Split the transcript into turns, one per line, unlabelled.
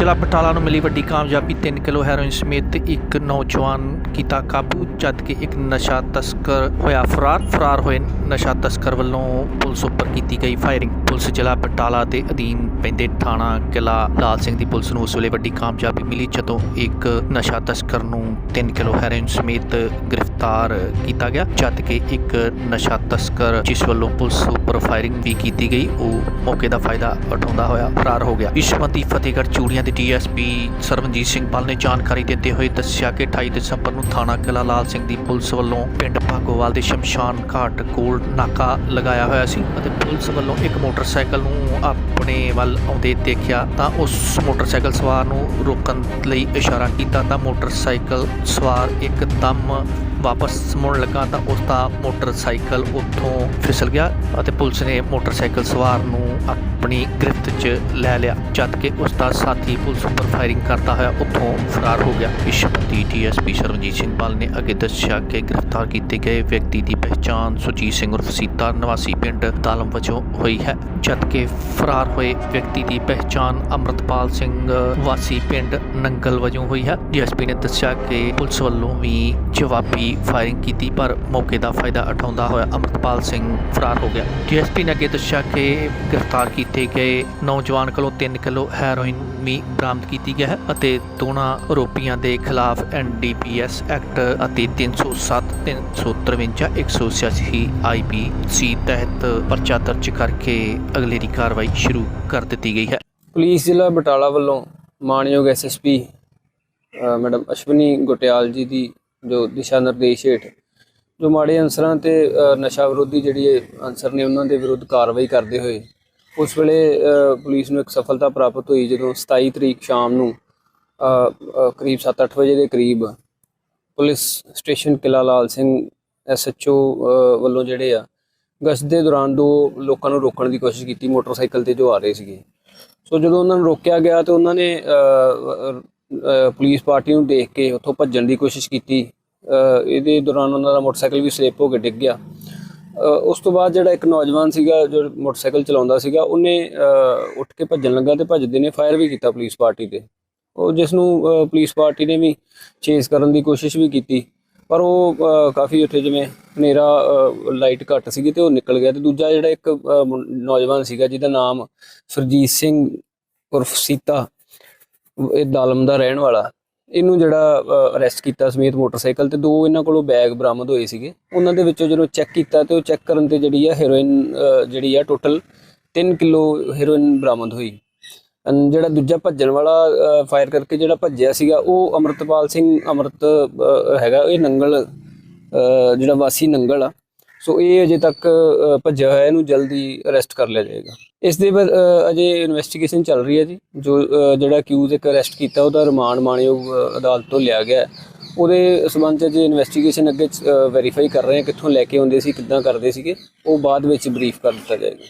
ਜ਼ਿਲ੍ਹਾ ਬਟਾਲਾ ਨੂੰ ਮਿਲੀ ਵੱਡੀ ਕਾਮਯਾਬੀ 3 ਕਿਲੋ ਹੈਰੋਇਨ ਸਮੇਤ ਇੱਕ ਨੌਜਵਾਨ ਕੀਤਾ ਕਾਬੂ, ਜਦ ਕਿ ਇੱਕ ਨਸ਼ਾ ਤਸਕਰ ਹੋਇਆ ਫਰਾਰ। ਫਰਾਰ ਹੋਏ ਨਸ਼ਾ ਤਸਕਰ ਵੱਲੋਂ ਪੁਲਿਸ ਉੱਪਰ ਕੀਤੀ ਗਈ ਫਾਇਰਿੰਗ। ਪੁਲਿਸ ਜ਼ਿਲ੍ਹਾ ਬਟਾਲਾ ਦੇ ਅਧੀਨ ਪੈਂਦੇ ਥਾਣਾ ਕਿਲਾ ਲਾਲ ਸਿੰਘ ਦੀ ਪੁਲਿਸ ਨੂੰ ਉਸ ਵੇਲੇ ਵੱਡੀ ਕਾਮਯਾਬੀ ਮਿਲੀ, ਜਦੋਂ ਇੱਕ ਨਸ਼ਾ ਤਸਕਰ ਨੂੰ 3 ਕਿਲੋ ਹੈਰੋਇਨ ਸਮੇਤ ਗ੍ਰਿਫਤਾਰ ਕੀਤਾ ਗਿਆ, ਜਦ ਕਿ ਇੱਕ ਨਸ਼ਾ ਤਸਕਰ ਜਿਸ ਵੱਲੋਂ ਪੁਲਿਸ ਉੱਪਰ ਫਾਇਰਿੰਗ ਵੀ ਕੀਤੀ ਗਈ, ਉਹ ਮੌਕੇ ਦਾ ਫਾਇਦਾ ਉਠਾਉਂਦਾ ਹੋਇਆ, ਫਰਾਰ ਹੋ ਗਿਆ। ਇਸ ਸੰਬੰਧੀ ਫਤਿਹਗੜ੍ਹ ਚੂੜੀਆਂ ਦੇ ਡੀਐਸਪੀ ਸਰਵਨਜੀਤ ਸਿੰਘ ਪਾਲ ਨੇ ਜਾਣਕਾਰੀ ਦਿੰਦੇ ਹੋਏ ਦੱਸਿਆ ਕਿ 28 ਦਸੰਬਰ ਨੂੰ ਥਾਣਾ ਕਿਲਾ ਲਾਲ ਸਿੰਘ ਦੀ ਪੁਲਿਸ ਵੱਲੋਂ ਪਿੰਡ ਭਾਗੋਵਾਲ ਦੇ ਸ਼ਮਸ਼ਾਨ ਘਾਟ ਕੋਲ ਨਾਕਾ ਲਗਾਇਆ ਹੋਇਆ ਸੀ ਅਤੇ ਪੁਲਿਸ ਵੱਲੋਂ ਇੱਕ ਮੋਟਰਸਾਈਕਲ ਨੂੰ ਆਪਣੇ ਵੱਲ ਆਉਂਦੇ ਦੇਖਿਆ ਤਾਂ ਉਸ ਮੋਟਰਸਾਈਕਲ ਸਵਾਰ ਨੂੰ ਰੋਕਣ ਲਈ ਇਸ਼ਾਰਾ ਕੀਤਾ ਤਾਂ ਮੋਟਰਸਾਈਕਲ ਸਵਾਰ ਇੱਕਦਮ ਵਾਪਸ ਮੁੜਨ ਲੱਗਾ ਤਾਂ ਉਸ ਦਾ ਮੋਟਰਸਾਈਕਲ ਉੱਥੋਂ ਫਿਸਲ ਗਿਆ ਅਤੇ ਪੁਲਿਸ ਨੇ ਮੋਟਰਸਾਈਕਲ ਸਵਾਰ ਨੂੰ ਆਪਣੀ ਗ੍ਰਿਫਤ 'ਚ ਲੈ ਲਿਆ ਜਦ ਕਿ ਉਸ ਦਾ ਸਾਥੀ ਪੁਲਿਸ ਉੱਪਰ ਫਾਇਰਿੰਗ ਕਰਦਾ ਹੋਇਆ, ਉੱਥੋਂ ਫਰਾਰ ਹੋ ਗਿਆ। ਇਸ ਸੰਬੰਧੀ ਡੀਐਸਪੀ ਸਰਵਜੀਤ ਸਿੰਘ ਬਾਲ ਨੇ ਅੱਗੇ ਦੱਸਿਆ ਕਿ ਗ੍ਰਿਫਤਾਰ ਕੀਤੇ ਗਏ ਵਿਅਕਤੀ ਦੀ ਪਹਿਚਾਣ ਸੁਜੀਤ ਸਿੰਘ ਉਰਫ ਸੀਤਾ ਨਿਵਾਸੀ ਪਿੰਡ ਤਾਲਮ ਵਜੋਂ ਹੋਈ ਹੈ, ਜਦਕਿ ਫਰਾਰ ਹੋਏ ਵਿਅਕਤੀ ਦੀ ਪਹਿਚਾਣ ਅਮਰਤਪਾਲ ਸਿੰਘ ਵਾਸੀ ਪਿੰਡ ਨੰਗਲ ਵਜੋਂ ਹੋਈ ਹੈ। ਡੀਐਸਪੀ ਨੇ ਦੱਸਿਆ ਕਿ ਪੁਲਿਸ ਵੱਲੋਂ ਵੀ ਜਵਾਬੀ ਫਾਇਰਿੰਗ ਕੀਤੀ, ਪਰ ਮੌਕੇ ਦਾ ਫਾਇਦਾ ਉਠਾਉਂਦਾ ਹੋਇਆ ਅਮਰਤਪਾਲ ਸਿੰਘ ਫਰਾਰ ਹੋ ਗਿਆ। ਡੀਐਸਪੀ ਨੇ ਅੱਗੇ ਦੱਸਿਆ ਕਿ ਗ੍ਰਿਫਤਾਰ ਕੀਤੇ ਗਏ ਨੌਜਵਾਨ ਕੋਲੋਂ 3 ਕਿਲੋ ਹੈਰੋਇਨ ਵੀ ਬਰਾਮਦ ਕੀਤੀ ਗਿਆ ਹੈ ਅਤੇ ਦੋਨਾਂ ਆਰੋਪੀਆਂ ਦੇ ਖਿਲਾਫ ਐਨਡੀਪੀਐਸ ਐਕਟ ਅਤੇ 307 353 186 ਆਈਪੀਸੀ ਤਹਿਤ ਪਰਚਾ ਦਰਜ ਕਰਕੇ ਅਗਲੇਰੀ ਕਾਰਵਾਈ ਸ਼ੁਰੂ ਕਰ ਦਿੱਤੀ ਗਈ ਹੈ।
ਪੁਲਿਸ ਜ਼ਿਲ੍ਹਾ ਬਟਾਲਾ ਵੱਲੋਂ ਮਾਨਯੋਗ ਐਸਐਸਪੀ ਮੈਡਮ ਅਸ਼ਵਨੀ ਗੋਟਿਆਲ ਜੀ ਦੀ ਜੋ ਦਿਸ਼ਾ ਨਿਰਦੇਸ਼ ਹੇਠ ਜੋ ਮਾੜੇ ਅਨਸਰਾਂ ਤੇ ਨਸ਼ਾ ਵਿਰੋਧੀ ਜਿਹੜੀ ਅਨਸਰ ਨੇ ਉਹਨਾਂ ਦੇ ਵਿਰੁੱਧ ਕਾਰਵਾਈ ਕਰਦੇ ਹੋਏ ਉਸ ਵੇਲੇ ਪੁਲਿਸ ਨੂੰ ਇੱਕ ਸਫਲਤਾ ਪ੍ਰਾਪਤ ਹੋਈ ਜਦੋਂ 27 ਤਰੀਕ ਸ਼ਾਮ ਨੂੰ ਕਰੀਬ 7-8 ਵਜੇ ਦੇ ਕਰੀਬ ਪੁਲਿਸ ਸਟੇਸ਼ਨ ਕਿਲਾ ਲਾਲ ਸਿੰਘ ਐਸਐਚਓ ਵੱਲੋਂ ਜਿਹੜੇ ਆ, ਗਸ਼ਤ ਦੇ ਦੌਰਾਨ ਦੋ ਲੋਕਾਂ ਨੂੰ ਰੋਕਣ ਦੀ ਕੋਸ਼ਿਸ਼ ਕੀਤੀ, ਮੋਟਰਸਾਈਕਲ ਤੇ ਜੋ ਆ ਰਹੇ ਸੀਗੇ। ਸੋ ਜਦੋਂ ਉਹਨਾਂ ਨੂੰ ਰੋਕਿਆ ਗਿਆ ਤੇ ਉਹਨਾਂ ਨੇ ਪੁਲਿਸ ਪਾਰਟੀ ਨੂੰ ਦੇਖ ਕੇ ਉੱਥੋਂ ਭੱਜਣ ਦੀ ਕੋਸ਼ਿਸ਼ ਕੀਤੀ। ਇਹਦੇ ਦੌਰਾਨ ਉਹਨਾਂ ਦਾ ਮੋਟਰਸਾਈਕਲ ਵੀ ਸਲਿੱਪ ਹੋ ਕੇ ਡਿੱਗ ਗਿਆ। ਉਸ ਤੋਂ ਬਾਅਦ ਜਿਹੜਾ ਇੱਕ ਨੌਜਵਾਨ ਸੀਗਾ ਜੋ ਮੋਟਰਸਾਈਕਲ ਚਲਾਉਂਦਾ ਸੀਗਾ, ਉਹਨੇ ਉੱਠ ਕੇ ਭੱਜਣ ਲੱਗਾ ਤੇ ਭੱਜਦੇ ਨੇ ਫਾਇਰ ਵੀ ਕੀਤਾ ਪੁਲਿਸ ਪਾਰਟੀ ਤੇ। ਉਹ ਜਿਸ ਨੂੰ ਪੁਲਿਸ ਪਾਰਟੀ ਨੇ ਵੀ ਚੇਸ ਕਰਨ ਦੀ ਕੋਸ਼ਿਸ਼ ਵੀ ਕੀਤੀ, ਪਰ ਉਹ ਕਾਫੀ ਉੱਥੇ ਜਿਵੇਂ ਹਨੇਰਾ ਲਾਈਟ ਘੱਟ ਸੀਗੀ ਤੇ ਉਹ ਨਿਕਲ ਗਿਆ ਤੇ ਦੂਜਾ ਜਿਹੜਾ ਇੱਕ ਨੌਜਵਾਨ ਸੀਗਾ ਜਿਹਦਾ ਨਾਮ ਸਰਜੀਤ ਸਿੰਘ ਉਰਫ ਸੀਤਾ, ਇਹ ਦਾਲਮ ਦਾ ਰਹਿਣ ਵਾਲਾ। ਇਹਨੂੰ ਜਿਹੜਾ ਅਰੈਸਟ ਕੀਤਾ ਸਮੇਤ ਮੋਟਰਸਾਈਕਲ ਤੇ ਦੋ ਇਹਨਾਂ ਕੋਲੋਂ ਬੈਗ ਬਰਾਮਦ ਹੋਏ ਸੀਗੇ। ਉਹਨਾਂ ਦੇ ਵਿੱਚੋਂ ਜਦੋਂ ਚੈੱਕ ਕੀਤਾ ਤੇ ਉਹ ਚੈੱਕ ਕਰਨ ਤੇ ਜਿਹੜੀ ਆ ਹੈਰੋਇਨ ਜਿਹੜੀ ਆ ਟੋਟਲ 3 ਕਿਲੋ ਹੈਰੋਇਨ ਬਰਾਮਦ ਹੋਈ। ਅਨ ਜਿਹੜਾ ਦੂਜਾ ਭੱਜਣ ਵਾਲਾ ਫਾਇਰ ਕਰਕੇ ਜਿਹੜਾ ਭੱਜਿਆ ਸੀਗਾ, ਉਹ ਅਮਰਤਪਾਲ ਸਿੰਘ ਅਮਰਤ ਹੈਗਾ, ਇਹ ਨੰਗਲ ਜਿਹੜਾ ਵਾਸੀ ਨੰਗਲ ਆ। ਸੋ ਇਹ ਅਜੇ ਤੱਕ ਭੱਜਿਆ ਹੋਇਆ, ਇਹਨੂੰ ਜਲਦੀ ਅਰੈਸਟ ਕਰ ਲਿਆ ਜਾਏਗਾ। ਇਸ ਦੇ ਬਾਅਦ ਅਜੇ ਇਨਵੈਸਟੀਗੇਸ਼ਨ ਚੱਲ ਰਹੀ ਹੈ ਜੀ, ਜੋ ਜਿਹੜਾ ਅਕਿਊਜ਼ ਇੱਕ ਅਰੈਸਟ ਕੀਤਾ, ਉਹਦਾ ਰਿਮਾਂਡ ਮਾਣਯੋਗ ਅਦਾਲਤ ਤੋਂ ਲਿਆ ਗਿਆ ਉਹਦੇ ਸਬੰਧ 'ਚ ਜੇ ਇਨਵੈਸਟੀਗੇਸ਼ਨ ਅੱਗੇ ਵੈਰੀਫਾਈ ਕਰ ਰਹੇ ਹਾਂ, ਕਿੱਥੋਂ ਲੈ ਕੇ ਆਉਂਦੇ ਸੀ, ਕਿੱਦਾਂ ਕਰਦੇ ਸੀਗੇ, ਉਹ ਬਾਅਦ ਵਿੱਚ ਬਰੀਫ ਕਰ ਦਿੱਤਾ ਜਾਏਗਾ।